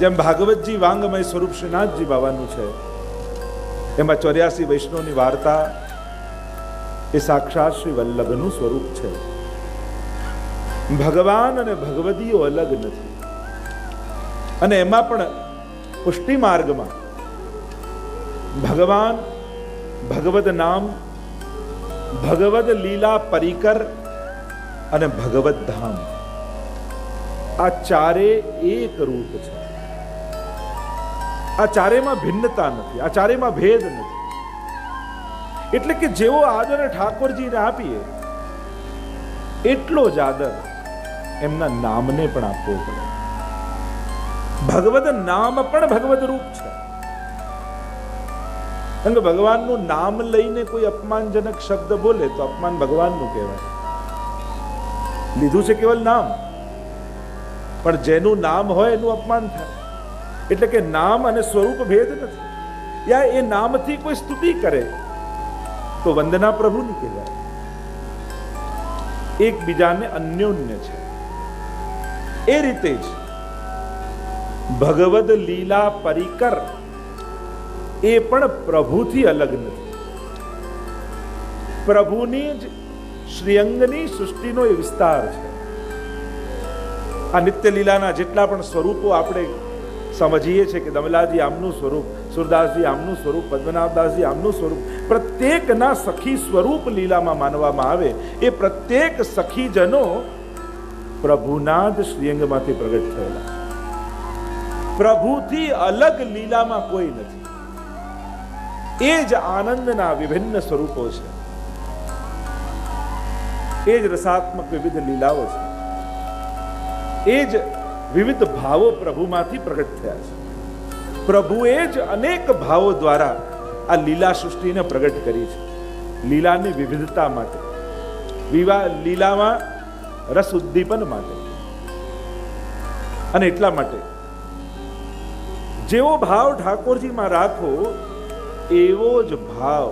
જેમ ભાગવતજી વાંગમય સ્વરૂપ શ્રીનાથજી બાવાનું છે, એમાં ચોર્યાસી વૈષ્ણવની વાર્તા એ સાક્ષાત શ્રી વલ્લભનું સ્વરૂપ છે. ભગવાન અને ભગવદીઓ અલગ નથી. અને એમાં પણ પુષ્ટિ માર્ગમાં ભગવાન, ભગવદ નામ, ભગવદ લીલા પરિકર અને ભગવદ ધામ આ ચારે એક રૂપ છે. આ ચારેમાં ભિન્નતા નથી, આ ચારેમાં ભેદ નથી. એટલે કે જેવો આદર ઠાકોરજીને આપીએ, એટલો જ આદર એમના નામને પણ આપવો પડે. ભગવદ નામ પણ ભગવદ રૂપ છે. કારણ કે ભગવાનનું નામ લઈને કોઈ અપમાનજનક શબ્દ બોલે તો અપમાન ભગવાનનું કહેવાય. લીધું છે કેવલ નામ. પણ જેનું નામ હોય એનું અપમાન થાય. એટલે કે નામ અને સ્વરૂપ ભેદ નથી. યા એ નામથી કોઈ સ્તુતિ કરે, તો વંદના પ્રભુની કહેવાય. એકબીજાને અન્યોન્ય છે. એ રીતે જ ભગવદ લીલા પરિકર એ પણ પ્રભુથી અલગ નથી. પ્રભુની જ શ્રીઅંગની સૃષ્ટિનો એ વિસ્તાર છે. આ નિત્ય લીલાના જેટલા પણ સ્વરૂપો આપણે સમજીએ છીએ કે દમલાજી આમનું સ્વરૂપ, સુરદાસજી આમનું સ્વરૂપ, પદ્મનાભદાસજી આમનું સ્વરૂપ પ્રત્યેકના સખી સ્વરૂપ લીલામાં માનવામાં આવે. એ પ્રત્યેક સખીજનો પ્રભુના જ શ્રીઅંગમાંથી પ્રગટ થયેલા. પ્રભુથી અલગ લીલામાં કોઈ નથી. એ જ આનંદના વિભિન્ન સ્વરૂપો છે. એ જ રસાત્મક વિવિધ લીલાઓ છે. એ જ વિવિધ ભાવો પ્રભુમાંથી પ્રગટ થયા છે. પ્રભુએ જ અનેક ભાવો દ્વારા આ લીલા સૃષ્ટિને પ્રગટ કરી છે. લીલાની વિવિધતા માટે લીલામાં રસ ઉદ્દીપન માટે અને એટલા માટે, જેવો ભાવ ઠાકોરજીમાં રાખો, એવો જ ભાવ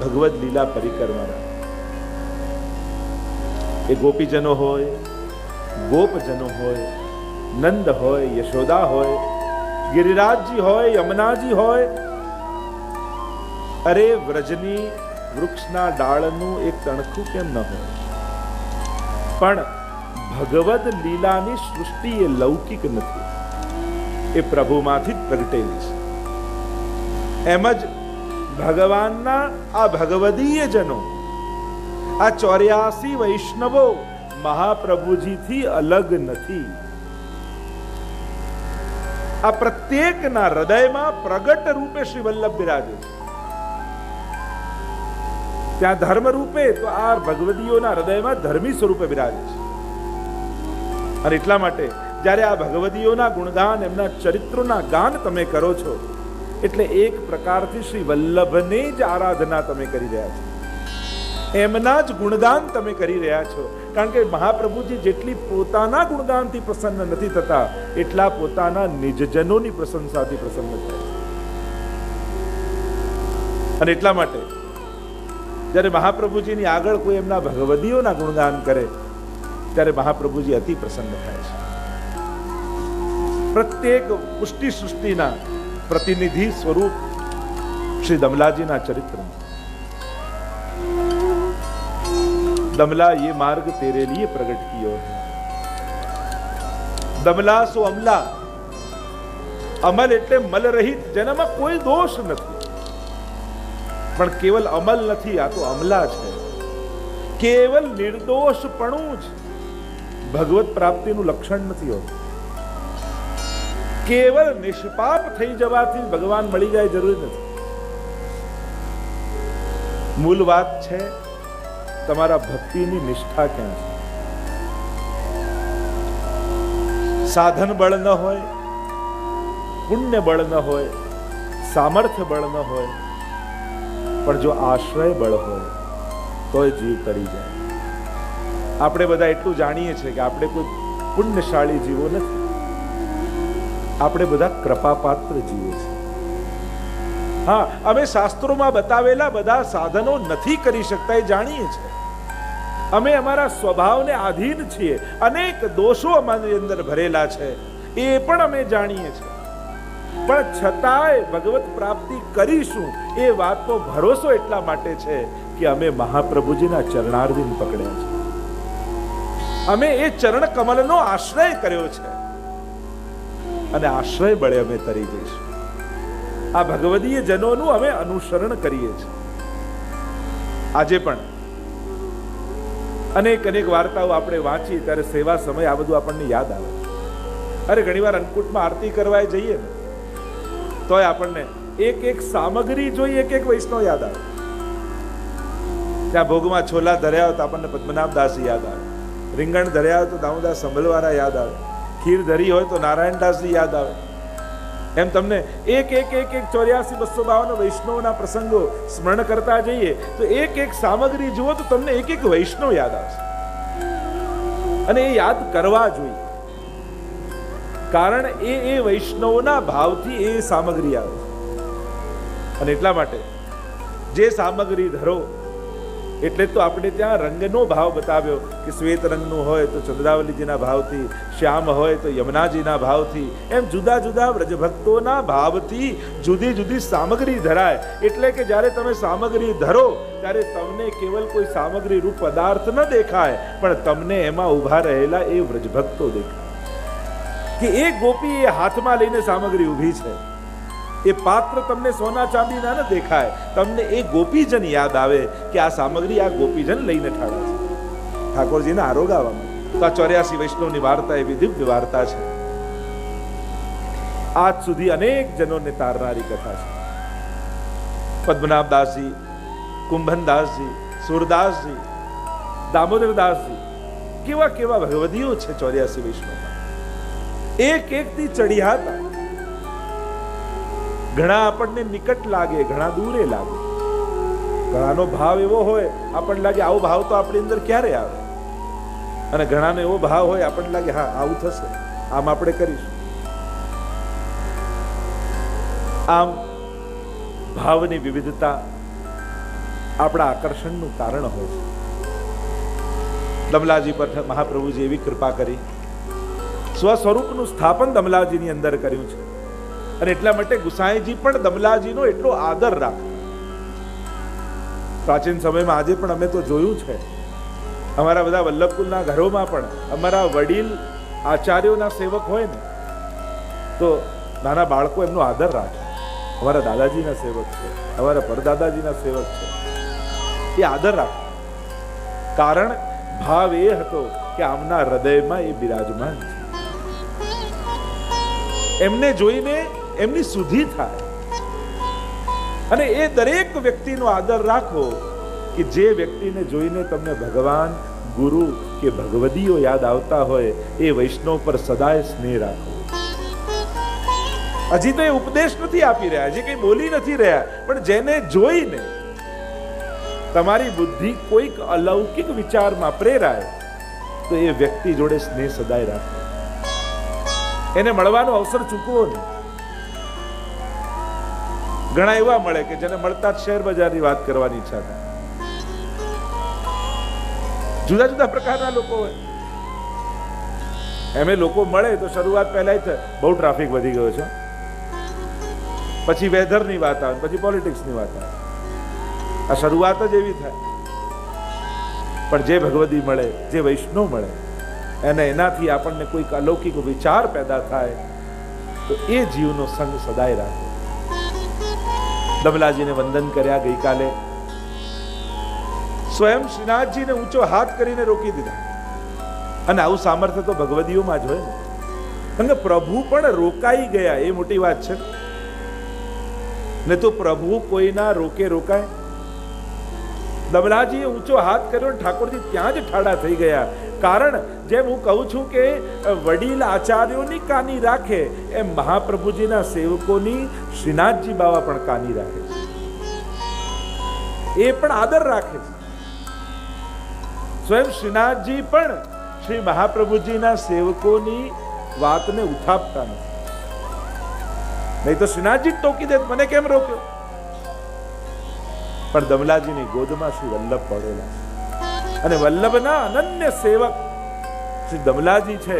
ભગવદ લીલા પરિકરમાં રાખો. એ ગોપીજનો હોય ગોપજનો હોય, નંદ હોય, યશોદા હોય, ગિરિરાજજી હોય, યમુનાજી હોય, અરે વ્રજની વૃક્ષના ડાળનું એક તણખું કેમ ન હોય? પણ ભગવદ લીલાની સૃષ્ટિ એ લૌકિક નથી. એ પ્રભુમાંથી જ પ્રગટેલી છે. એમ જ ભગવાનના આ ભગવદીય જનો, આ ચોર્યાસી વૈષ્ણવો મહાપ્રભુજીથી અલગ નથી. આ પ્રત્યેકના હૃદયમાં પ્રગટ રૂપે શ્રી વલ્લભ બિરાજે ત્યાં ધર્મ રૂપે તો આ ભગવદીઓના હૃદયમાં ધર્મી સ્વરૂપે બિરાજે છે. અને એટલા માટે જ્યારે આ ભગવદીઓના ગુણગાન, એમના ચરિત્રોના ગાન તમે કરો છો, એટલે એક પ્રકારથી શ્રી વલ્લભને જ આરાધના તમે કરી રહ્યા છો. એમના જ ગુણગાન તમે કરી રહ્યા છો. કારણ કે મહાપ્રભુજી જેટલી પોતાના ગુણગાનથી પ્રસન્ન નથી થતા, એટલા પોતાના નિજજનોની પ્રશંસાથી પ્રસન્ન થાય અને એટલા માટે, જ્યારે મહાપ્રભુજીની આગળ કોઈ એમના ભગવદીઓના ગુણગાન કરે, ત્યારે મહાપ્રભુજી અતિ પ્રસન્ન થાય છે. પ્રત્યેક પુષ્ટિ સૃષ્ટિના પ્રતિનિધિ સ્વરૂપ શ્રી દમલાજીના ચરિત્રમાં. दमला ये मार्ग तेरे लिए प्रकट कियो है દમલા સો અમલા અમલ એટલે મલ રહિત જેનામાં કોઈ દોષ નથી પણ કેવલ અમલ નથી આ તો અમલા છે કેવલ નિર્દોષપણું જ ભગવત પ્રાપ્તિનું લક્ષણ નથી હોતું કેવલ નિષ્પાપ થઈ જવાથી ભગવાન મળી જાય જરૂરી નથી મૂળ વાત છે તમારા ભક્તિની નિષ્ઠા ક્યાં છે? સાધન બળ ન હોય, પુણ્ય બળ ન હોય, સામર્થ્ય બળ ન હોય, પણ જો આશ્રય બળ હોય, તોય જીવ તરી જાય. આપણે બધા એટલું જાણીએ છીએ કે આપણે કોઈ પુણ્યશાળી જીવો નથી. આપણે બધા કૃપાપાત્ર જીવો છીએ. હા, અમે શાસ્ત્રોમાં બતાવેલા બધા સાધનો નથી કરી શકતા એ જાણીએ છીએ. અમે અમારા સ્વભાવને આધીન છીએ, અનેક દોષો અમારી અંદર ભરેલા છે, એ પણ અમે જાણીએ છીએ. પણ છતાંય ભગવત પ્રાપ્તિ કરીશું, એ વાતનો ભરોસો એટલા માટે છે કે અમે મહાપ્રભુજીના ચરણારવિંદ પકડ્યા છે. અમે એ ચરણ કમલનો આશ્રય કર્યો છે. અને આશ્રય બળે અમે તરી જઈશું. આ ભગવદીય જનોનું અમે અનુસરણ કરીએ છીએ. આજે પણ અનેક અનેક વાર્તાઓ આપણે વાંચીએ ત્યારે સેવા સમય આ બધું આપણને યાદ આવે. અરે, ઘણીવાર અન્નકૂટમાં આરતી કરવા જઈએ ને, તોય આપણને એક એક સામગ્રી જોઈ એક એક વૈષ્ણવ યાદ આવે. ત્યાં ભોગમાં છોલા ધર્યા હોય તો આપણને પદ્મનાભદાસજી યાદ આવે. રીંગણ ધર્યા હોય તો દામોદાસ સંભલવાળા યાદ આવે. ખીર ધરી હોય તો નારાયણદાસજી યાદ આવે. એમ તમને એક એક એક એક ચોર્યાસી બસો બાવન વૈષ્ણવના પ્રસંગો સ્મરણ કરતા જઈએ, તો એક એક સામગ્રી જુઓ તો તમને એક એક વૈષ્ણવ યાદ આવશે. અને એ યાદ કરવા જોઈએ. કારણ એ એ વૈષ્ણવના ભાવથી એ સામગ્રી આવે અને એટલા માટે જે સામગ્રી ધરો એટલે તો આપણે ત્યાં રંગનો ભાવ બતાવ્યો કે શ્વેત રંગનું હોય તો ચંદ્રાવલીજીના ભાવથી, શ્યામ હોય તો યમુનાજીના ભાવથી. એમ જુદા જુદા વ્રજભક્તોના ભાવથી જુદી જુદી સામગ્રી ધરાય. એટલે કે જ્યારે તમે સામગ્રી ધરો, ત્યારે તમને કેવલ કોઈ સામગ્રી રૂપ પદાર્થ ન દેખાય, પણ તમને એમાં ઊભા રહેલા એ વ્રજભક્તો દેખાય. કે એ ગોપી એ હાથમાં લઈને સામગ્રી ઊભી છે. એ પાત્ર તમને સોના ચાંદીના ન દેખાય. તમને એ ગોપીજન યાદ આવે કે આ સામગ્રી આ ગોપીજન લઈને ઠાળે છે. ઠાકોરજીના આરોગાવામાં તો આ ચોર્યાસી વૈષ્ણવની વાર્તા એવી દિવ્ય વાર્તા છે. આજ સુધી અનેક જનોને તારનારી કથા છે. પદ્મનાભદાસજી, કુંભનદાસજી, સુરદાસજી, દામોદરદાસજી, કેવા કેવા ભગવદીઓ છે ચોર્યાસી વૈષ્ણવમાં. એક એક થી ચડિયા હતા. ઘણા આપણને નિકટ લાગે, ઘણા દૂરે લાગે. ઘણાનો ભાવ એવો હોય, આપણને લાગે આવો ભાવ તો આપણી અંદર ક્યારે આવે? અને ઘણાનો એવો ભાવ હોય, આપણને લાગે હા, આવું થશે, આમ આપણે કરીશું. આમ ભાવની વિવિધતા આપણા આકર્ષણનું કારણ હોય છે. દમલાજી પર મહાપ્રભુજી એવી કૃપા કરી. સ્વસ્વરૂપનું સ્થાપન દમલાજીની અંદર કર્યું છે. અને એટલા માટે ગુસાઈજી પણ દમલાજીનો એટલો આદર રાખે. પ્રાચીન સમયમાં આજે પણ અમે તો જોયું છે. અમારા બધા વલ્લભકુલના ઘરોમાં પણ અમારા વડીલ, આચાર્યોના સેવક હોય ને, તો નાના બાળકો એમનો આદર રાખે. અમારા દાદાજીના સેવક છે, અમારા પરદાદાજીના સેવક છે. એ આદર રાખે. કારણ ભાવ એ હતો કે આમના હૃદયમાં એ બિરાજમાન છે. એમને જોઈને એમની સુધી થાય. અને એ દરેક વ્યક્તિનો આદર રાખો કે જે વ્યક્તિને જોઈને તમને ભગવાન, ગુરુ કે ભગવદીઓ યાદ આવતા હોય, એ વૈષ્ણવ પર સદાય સ્નેહ રાખો. હજી તો એ ઉપદેશ નથી આપી રહ્યા, હજી કઈ બોલી નથી રહ્યા, પણ જેને જોઈને તમારી બુદ્ધિ કોઈક અલૌકિક વિચારમાં પ્રેરાય, તો એ વ્યક્તિ જોડે સ્નેહ સદાય રાખો. એને મળવાનો અવસર ચૂકવો નહીં. ઘણા એવા મળે કે જેને મળતા જ શેર બજારની વાત કરવાની ઈચ્છા થાય. જુદા જુદા પ્રકારના લોકો હોય. એમે લોકો મળે તો શરૂઆત પહેલા જ બહુ ટ્રાફિક વધી ગયો છે. પછી વેધરની વાત આવે, પછી પોલિટિક્સની વાત આવે. આ શરૂઆત જ એવી થાય. પણ જે ભગવદી મળે, જે વૈષ્ણવ મળે અને એનાથી આપણને કોઈક અલૌકિક વિચાર પેદા થાય, તો એ જીવનો સંગ સદાય રાખે. દમલાજીને વંદન કર્યા ગઈકાલે. સ્વયં શ્રીનાથજીને ઊંચો હાથ કરીને રોકી દીધા. અને આવું સામર્થ્ય તો ભગવદીઓમાં જ હોય ને. કારણ કે પ્રભુ પણ રોકાઈ ગયા, એ મોટી વાત છે ને. તો પ્રભુ કોઈના રોકે રોકાય? દમલાજીએ ઊંચો હાથ કર્યો ઠાકોરજી ત્યાં જ ઠાડા થઈ ગયા. કારણ જેમ હું કહું છું કે વડીલ આચાર્યોની કાની રાખે, એમ મહાપ્રભુજીના સેવકોની શ્રીનાથજી બાવા પણ કાની રાખે છે. એ પણ આદર રાખે છે. સ્વયં શ્રીનાથજી પણ શ્રી મહાપ્રભુજીના સેવકોની વાતને ઉથાપતા નથી. નહીં તો શ્રીનાથજી ટોકી દે મને કેમ રોક્યો? પણ દમલાજીની ગોદમાં શ્રી વલ્લભ પડેલા છે. અને વલ્લભના અનન્ય સેવક શ્રી દમલાજી છે,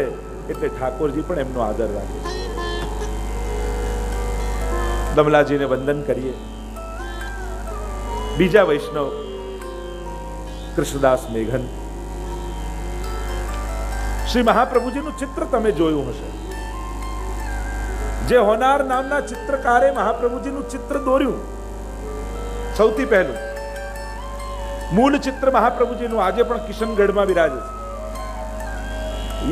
એટલે ઠાકોરજી પણ એમનો આદર રાખે. દમલાજીને વંદન કરીએ. બીજા વૈષ્ણવ, કૃષ્ણદાસ મેઘન. શ્રી મહાપ્રભુજીનું ચિત્ર તમે જોયું હશે. જે હોનાર નામના ચિત્રકારે મહાપ્રભુજીનું ચિત્ર દોર્યું. સૌથી પહેલું મૂળ ચિત્ર મહાપ્રભુજીનું આજે પણ કિશનગઢમાં બિરાજે છે.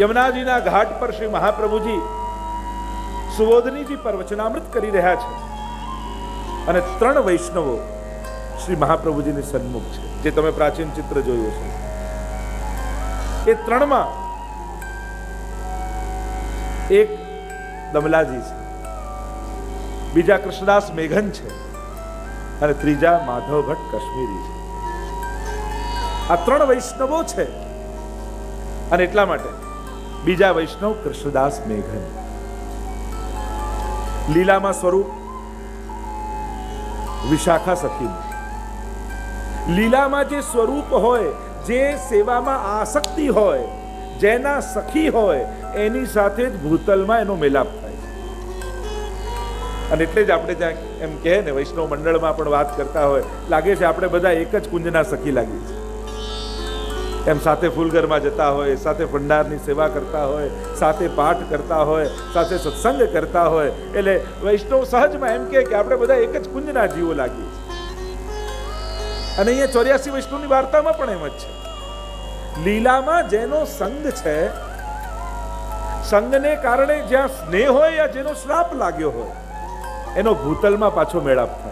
યમુનાજીના ઘાટ પર શ્રી મહાપ્રભુજી સુબોધનીજી પર વચનામૃત કરી રહ્યા છે. અને ત્રણ વૈષ્ણવો શ્રી મહાપ્રભુજીની સન્મુખ છે, જે તમે પ્રાચીન ચિત્ર જોયું છે એ ત્રણમાં એક દમલાજી છે, બીજા કૃષ્ણદાસ મેઘન છે, અને ત્રીજા માધવ ભટ્ટ કાશ્મીરી છે. આ ત્રણ વૈષ્ણવો છે. અને એટલા માટે બીજા વૈષ્ણવ કૃષ્ણદાસ મેઘન. લીલામાં સ્વરૂપ વિશાખા સખી લીલામાં જે સ્વરૂપ હોય, જે સેવામાં આસક્તિ હોય, જેના સખી હોય, એની સાથે જ ભૂતલમાં એનો મેલાપ થાય અને એટલે જ આપણે ત્યાં એમ કહે ને, વૈષ્ણવ મંડળમાં પણ વાત કરતા હોય, લાગે છે આપણે બધા એક જ કુંજના સખી લાગીએ છીએ એમ સાથે ફૂલઘરમાં જતા હોય, સાથે ભંડારની સેવા કરતા હોય, સાથે પાઠ કરતા હોય, સાથે સત્સંગ કરતા હોય. એટલે વૈષ્ણવ સહજમાં એમ કે આપણે બધા એક જ કુંજના જીવો લાગીએ છીએ. અને અહીંયા ચોર્યાસી વૈષ્ણવની વાર્તામાં પણ એમ જ છે. લીલામાં જેનો સંગ છે, સંગને કારણે જ્યાં સ્નેહ હોય યા જેનો શ્રાપ લાગ્યો હોય, એનો ભૂતલમાં પાછો મેળાપ થાય.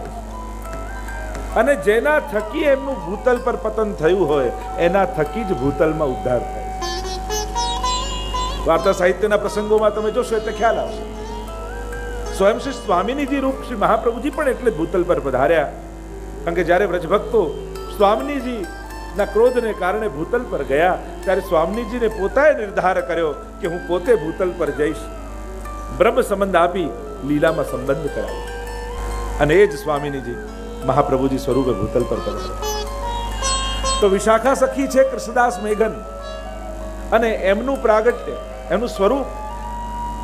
અને જેના થકી એમનું ભૂતલ પર પતન થયું હોય, એના થકી જ ભૂતલમાં ઉદ્ધાર થાય. વાર્તા સાહિત્યના પ્રસંગોમાં તમે જોશો એટલે ખ્યાલ આવશે. સ્વયં શ્રી સ્વામિનીજી રૂપ શ્રી મહાપ્રભુજી પણ એટલે ભૂતલ પર પધાર્યા. કારણ કે જ્યારે વ્રજભક્તો સ્વામિનીજી ના ક્રોધને કારણે ભૂતલ પર ગયા, ત્યારે સ્વામિનીજીને પોતાએ નિર્ધાર કર્યો કે હું પોતે ભૂતલ પર જઈશ. બ્રહ્મ સંબંધ આપી લીલામાં સંબંધ કરાવ્યો અને એ જ સ્વામિનીજી મહાપ્રભુજી સ્વરૂપે ભૂતલ પર પધાર્યા તો વિશાખા સખી છે કૃષ્ણદાસ મેઘન. અને એમનું પ્રાગટ્ય, એમનું સ્વરૂપ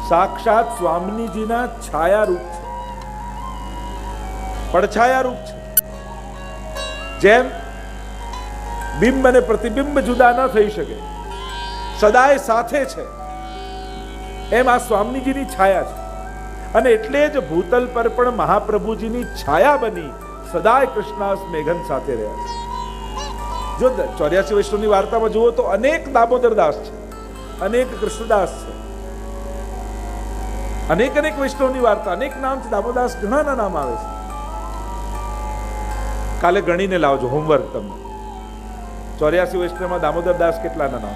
સાક્ષાત સ્વામીજીના છાયા છે. પડછાયા છે. જેમ બિંબ અને પ્રતિબિંબ જુદા ન થઈ શકે, સદાય સાથે છે. એમ આ સ્વામીજીની છાયા છે. અને એટલે જ ભૂતલ પર પણ મહાપ્રભુજીની છાયા બની. સદાય કૃષ્ણાસ મેઘન સાથે રહ્યા છે. જો ચોર્યાસી વૈષ્ણવની વાર્તામાં જુઓ તો અનેક દામોદર દાસ છે, અનેક કૃષ્ણદાસ છે. અનેક અનેક વૈષ્ણવની વાર્તા, અનેક નામ છે. દામોદાસ ઘણાના નામ આવે છે. કાલે ગણીને લાવજો હોમવર્ક તમને. ચોર્યાસી વૈષ્ણવમાં દામોદર દાસ કેટલાના નામ?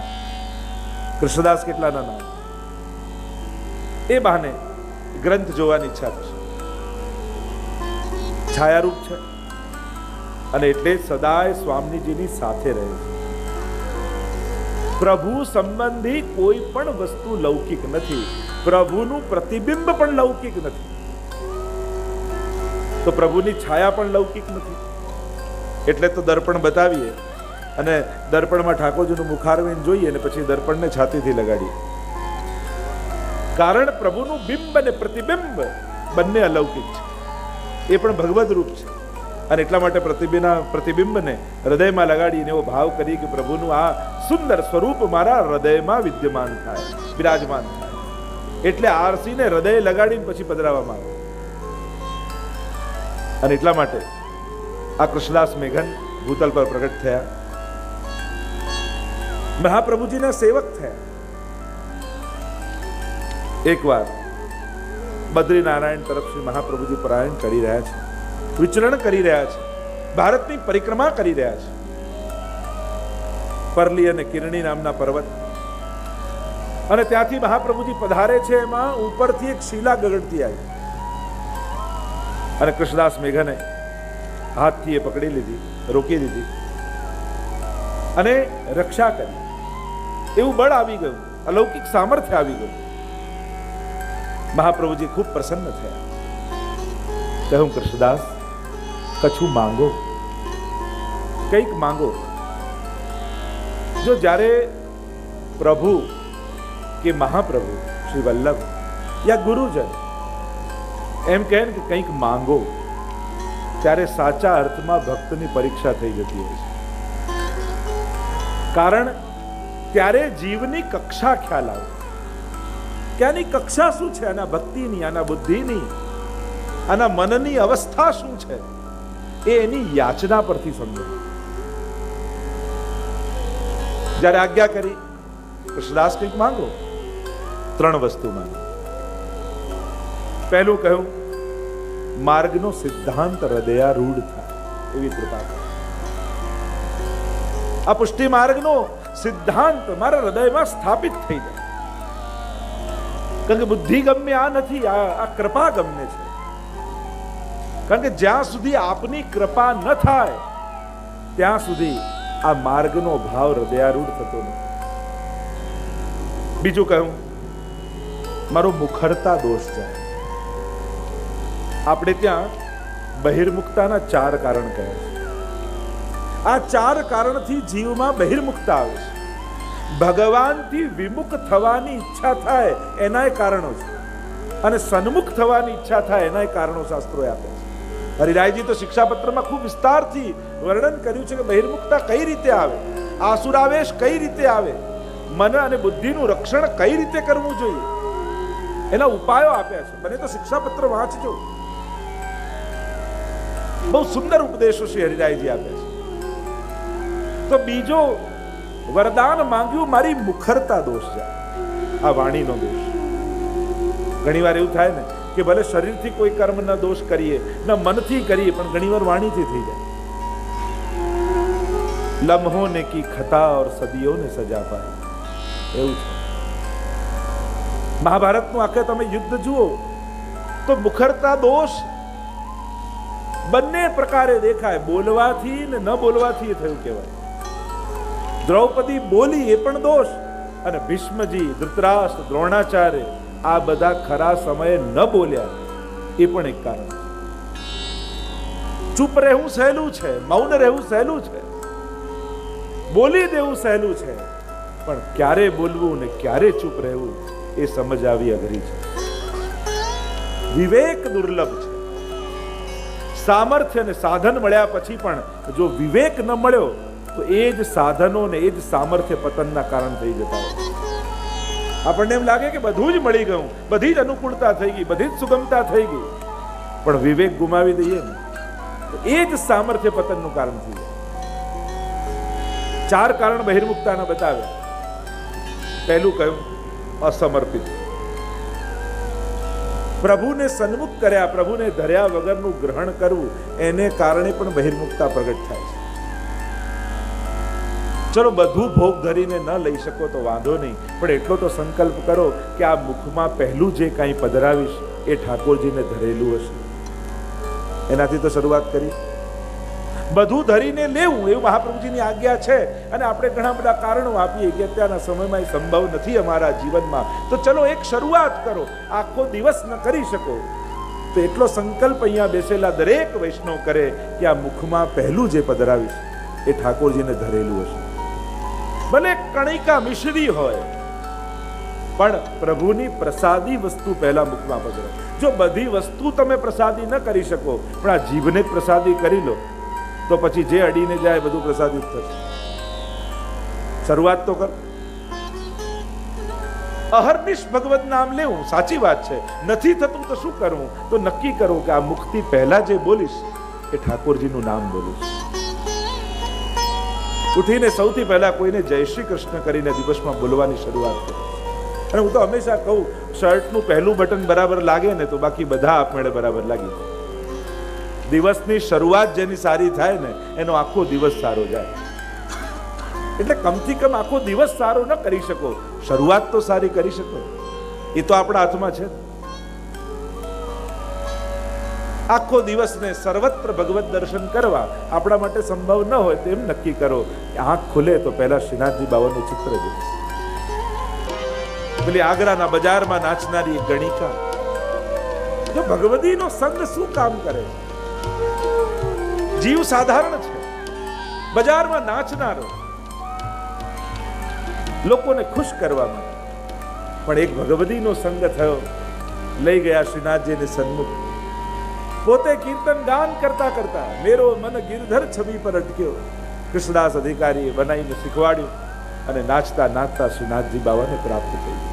કૃષ્ણદાસ કેટલાના નામ? એ બહાને ગ્રંથ જોવાની ઈચ્છા થશે. છાયારૂપ છે. અને એટલે સદાય સ્વામીજીની સાથે રહે. પ્રભુ સંબંધી કોઈ પણ વસ્તુ લૌકિક નથી. પ્રભુનું પ્રતિબિંબ પણ લૌકિક નથી. તો પ્રભુની છાયા પણ લૌકિક નથી. એટલે તો દર્પણ બતાવીએ અને દર્પણમાં ઠાકોરજીનું મુખારવીને જોઈએ અને પછી દર્પણને છાતીથી લગાડીએ. કારણ પ્રભુનું બિંબ અને પ્રતિબિંબ બંને અલૌકિક છે. એ પણ ભગવદ રૂપ છે. અને એટલા માટે પ્રતિબિના પ્રતિબિંબને હૃદયમાં લગાડીને એવો ભાવ કરી કે પ્રભુનું આ સુંદર સ્વરૂપ મારા હૃદયમાં વિદ્યમાન થાય, બિરાજમાન થાય. એટલે આરસીને હૃદય લગાડીને પછી પધરાવવામાં આવે. અને એટલા માટે આ કૃષ્ણદાસ મેઘન ભૂતલ પર પ્રગટ થયા. મહાપ્રભુજીના સેવક થયા. એકવાર બદ્રીનારાયણ તરફ શ્રી મહાપ્રભુજી પરાયણ કરી રહ્યા છે. વિચરણ કરી રહ્યા છે. ભારતની પરિક્રમા કરી રહ્યા છે. પરલી અને કિરણી નામના પર્વત. અને ત્યાંથી મહાપ્રભુજી પધારે છે એમાં ઉપરથી એક શિલા ગગડતી આવી. અને કૃષ્ણદાસ મેઘને હાથથી એ પકડી લીધી, રોકી દીધી. અને રક્ષા કરી. એવું બળ આવી ગયું, અલૌકિક સામર્થ્ય આવી ગયું. મહાપ્રભુજી ખૂબ પ્રસન્ન થયા. કહું કૃષ્ણદાસ. કછું માંગો? કંઈક માંગો? જો જ્યારે પ્રભુ કે મહાપ્રભુ શ્રી વલ્લભ યા ગુરુજન એમ કહે કે કંઈક માંગો, ત્યારે સાચા અર્થમાં ભક્તની પરીક્ષા થઈ જતી હોય છે. કારણ ત્યારે જીવની કક્ષા ખ્યાલ આવે. ત્યાંની કક્ષા શું છે? આના ભક્તિની, આના બુદ્ધિની, આના મનની અવસ્થા શું છે? એ એની યાચના પરથી સમજો. જ્યારે આજ્ઞા કરી, કૃષ્ણદાસ કંઈક માંગો? ત્રણ વસ્તુ માંગો. પહેલું કહ્યું, માર્ગનો સિદ્ધાંત હૃદયારૂઢ થાય, એવી કૃપા આ પુષ્ટિ માર્ગનો સિદ્ધાંત મારા હૃદયમાં સ્થાપિત થઈ જાય. કારણ કે બુદ્ધિ ગમ્ય આ નથી આ કૃપા ગમ્ય છે. કારણ કે જ્યાં સુધી આપની કૃપા ન થાય, ત્યાં સુધી આ માર્ગનો ભાવ હૃદયારૂઢ થતો નથી. બીજું કહ્યું, મારો મુખરતા દોષ જાય. આપણે ત્યાં બહિર્મુક્તાના ચાર કારણ કહે છે. આ ચાર કારણથી જીવમાં બહિર્મુક્તા આવે છે. ભગવાનથી વિમુખ થવાની ઈચ્છા થાય એનાય કારણો છે અને સન્મુખ થવાની ઈચ્છા થાય એનાય કારણો શાસ્ત્રોએ આપે છે. હરિરાયજી તો શિક્ષાપત્રમાં ખૂબ વિસ્તારથી વર્ણન કર્યું છે કે બહિર્મુખતા કઈ રીતે આવે? આસુરાવેશ કઈ રીતે આવે? મન અને બુદ્ધિનું રક્ષણ કઈ રીતે કરવું જોઈએ? એના ઉપાયો આપ્યા છે. મને તો શિક્ષાપત્ર વાંચજો. બહુ સુંદર ઉપદેશો શ્રી હરિરાયજી આપ્યા છે. તો બીજો, વરદાન માંગ્યું મારી મુખરતા દોષ છે. આ વાણીનો દોષ. ઘણીવાર એવું થાય ને કે ભલે શરીરથી કોઈ કર્મ ન દોષ કરીએ, ન મનથી કરીએ, પણ ઘણીવાર વાણીથી થઈ જાય. લમ્હો ને કી ખતા ઓર સદીઓ ને સજા પાય. એવું છે. મહાભારતનું આખે તમે યુદ્ધ જુઓ, તો મુખરતા દોષ બંને પ્રકારે દેખાય. બોલવાથી ને ન બોલવાથી થયું કહેવાય. દ્રૌપદી બોલી એ પણ દોષ, અને ભીષ્મજી, ધૃતરાષ્ટ્ર, દ્રોણાચાર્ય આ બધા ખરા સમયે ન બોલ્યા. એ પણ એક કારણ. ચૂપ રહેવું સહેલું છે, મૌન રહેવું સહેલું છે. બોલી દેવું સહેલું છે, પણ ક્યારે બોલવું ને ક્યારે ચૂપ રહેવું એ સમજ આવી અઘરી છે. વિવેક દુર્લભ છે. સામર્થ્ય અને સાધન મળ્યા પછી પણ જો વિવેક ન મળ્યો, તો એ જ સાધનો ને એ જ સામર્થ્ય પતનના કારણ થઈ જતા હોય. આપણને એમ લાગે કે બધું જ મળી ગયું. બધી જ અનુકૂળતા થઈ ગઈ, બધી જ સુગમતા થઈ ગઈ. પણ વિવેક ગુમાવી દઈએ ને એ જ સામર્થ્ય પતનનું કારણ થઈ જાય. ચાર કારણ બહિર્મુક્તાના બતાવે પહેલું કહ્યું, અસમર્પિત. પ્રભુને સન્મુખ કર્યા, પ્રભુને ધર્યા વગરનું ગ્રહણ કરવું, એને કારણે પણ બહિર્મુક્તા પ્રગટ થાય છે. ચલો બધું ભોગ ધરીને ન લઈ શકો તો વાંધો નહીં. પણ એટલો તો સંકલ્પ કરો કે આ મુખમાં પહેલું જે કાંઈ પધરાવીશ એ ઠાકોરજીને ધરેલું હશે. એનાથી તો શરૂઆત કરી. બધું ધરીને લેવું એવું મહાપ્રભુજીની આજ્ઞા છે. અને આપણે ઘણા બધા કારણો આપીએ કે અત્યારના સમયમાં એ સંભવ નથી અમારા જીવનમાં. તો ચલો એક શરૂઆત કરો. આખો દિવસ ન કરી શકો. તો એટલો સંકલ્પ અહીંયા બેસેલા દરેક વૈષ્ણવ કરે કે આ મુખમાં પહેલું જે પધરાવીશ એ ઠાકોરજીને ધરેલું હશે. ભલે કણિકા મિશ્રી હોય. પણ પ્રભુની પ્રસાદી વસ્તુ પહેલા મુખમાં પધરાવો જો બધી વસ્તુ તમે પ્રસાદી ન કરી શકો, પણ આ જીભને પ્રસાદી કરી લો, તો પછી જે અડીને જાય બધું પ્રસાદિત થશે. શરૂઆત તો કર. અહર્નિશ ભગવત નામ લેવું સાચી વાત છે. નથી થતું તો શું કરવું તો નક્કી કરો કે આ મુક્તિ પહેલા જે બોલીશ, એ ઠાકોરજીનું નામ બોલીશ ઉઠીને સૌથી પહેલા કોઈને જય શ્રી કૃષ્ણ કરીને દિવસમાં બોલવાની શરૂઆત કરી. અને હું તો હંમેશા કહું, શર્ટનું પહેલું બટન બરાબર લાગે ને તો બાકી બધા આપમેળે બરાબર લાગી જાય. દિવસની શરૂઆત જેની સારી થાય ને, એનો આખો દિવસ સારો જાય. એટલે કમથી કમ આખો દિવસ સારો ન કરી શકો. શરૂઆત તો સારી કરી શકો. એ તો આપણા હાથમાં છે. આખો દિવસને સર્વત્ર ભગવત દર્શન કરવા આપણા માટે સંભવ ન હોય તેમ નક્કી કરો. આંખ ખુલે તો પહેલા શ્રીનાથજી બાબાનું ચિત્ર જુઓ. પેલી આગ્રાના બજારમાં નાચનારી એક ગણિકા. જો ભગવતીનો સંગ શું કામ કરે? જીવ સાધારણ છે. બજારમાં નાચનારો. લોકોને ખુશ કરવા માટે. પણ એક ભગવતીનો સંગ થયો. લઈ ગયા શ્રીનાથજીને સન્મુખ. પોતે કીર્તન ગાન કરતા કરતા મેરો મન ગિરધર છબી પર અટક્યો. કૃષ્ણદાસ અધિકારીએ બનાવીને શીખવાડ્યું અને નાચતા નાચતા શ્રીનાથજી બાબાને પ્રાપ્ત કર્યું.